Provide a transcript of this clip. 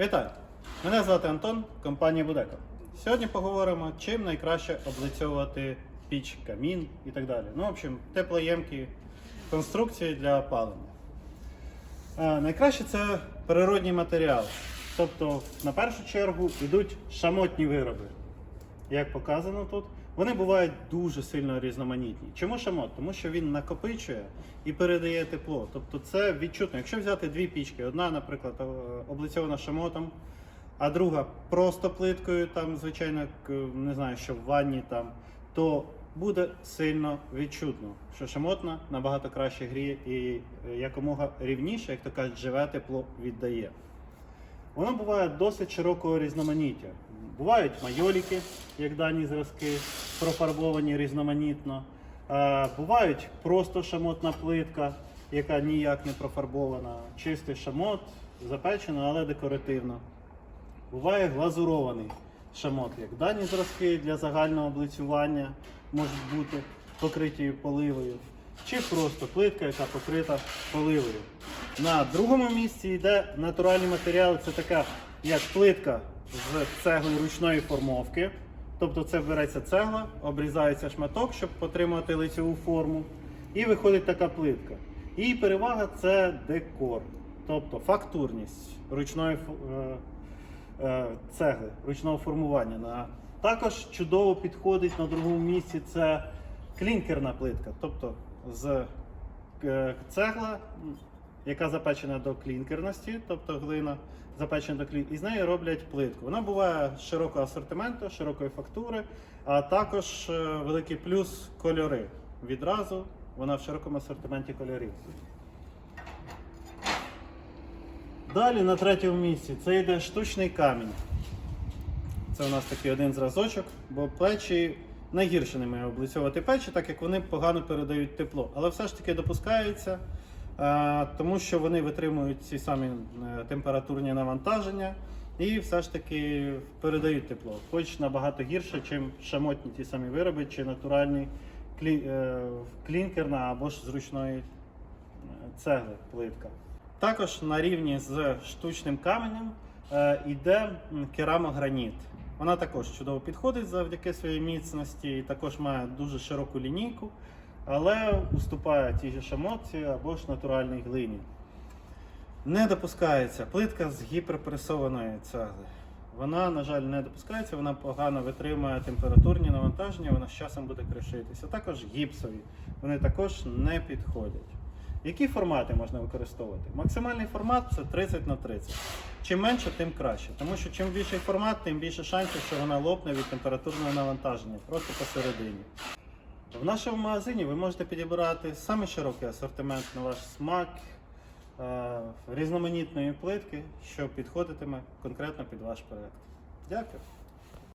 Вітаю! Мене звати Антон, компанія Будека. Сьогодні поговоримо, чим найкраще облицьовувати піч, камін і так далі. Ну, в общем, теплоємкі конструкції для опалення. Е, найкраще це природній матеріал. Тобто, на першу чергу йдуть шамотні вироби. Як показано тут, вони бувають дуже сильно різноманітні. Чому шамот? Тому що він накопичує і передає тепло. Тобто це відчутно. Якщо взяти дві пічки, одна, наприклад, облицьована шамотом, а друга просто плиткою, там, звичайно, не знаю, що в ванні там, то буде сильно відчутно, що шамотна набагато краще гріє і е, якомога рівніше, як то кажуть, живе тепло віддає. Воно буває досить широкого різноманіття. Бувають майоліки, як дані зразки, профарбовані різноманітно. Е, Бувають просто шамотна плитка, яка ніяк не профарбована. Чистий шамот, запечено, але декоративно. Буває глазурований шамот, як дані зразки для загального облицювання можуть бути покриті поливою, чи просто плитка, яка покрита поливою. На другому місці йде натуральний матеріал, це така як плитка з цегли ручної формовки. Тобто це береться цегла, обрізається шматок, щоб отримати лицеву форму. І виходить така плитка. Її перевага це декор, тобто фактурність ручної е, е, цегли, ручного формування. Також чудово підходить на другому місці це клінкерна плитка, тобто з е, цегла, яка запечена до клінкерності, тобто глина запечена до клін, і з неї роблять плитку. Вона буває широкого асортименту, широкої фактури, а також е, великий плюс кольори. Відразу вона в широкому асортименті кольорів. Далі на третьому місці це йде штучний камінь. Це у нас такий один зразочок, бо печі найгірше ними облицьовувати печі, так як вони погано передають тепло. Але все ж таки допускається, тому що вони витримують ці самі е, температурні навантаження і все ж таки передають тепло. Хоч набагато гірше, ніж шамотні ті самі вироби чи натуральні е, клінкерна або ж зручної е, цегли плитка. Також на рівні з штучним каменем е, йде керамограніт. Вона також чудово підходить завдяки своїй міцності і також має дуже широку лінійку, але уступає тій же шамотці або ж натуральній глині. Не допускається плитка з гіперпресованої цегли. Вона, на жаль, не допускається, вона погано витримує температурні навантаження, вона з часом буде кришитися. Також гіпсові, вони також не підходять. Які формати можна використовувати? Максимальний формат це 30 на 30. Чим менше, тим краще. Тому що чим більший формат, тим більше шансів, що вона лопне від температурного навантаження, просто посередині. В нашому магазині ви можете підібрати саме широкий асортимент на ваш смак, е, різноманітної плитки, що підходитиме конкретно під ваш проект. Дякую.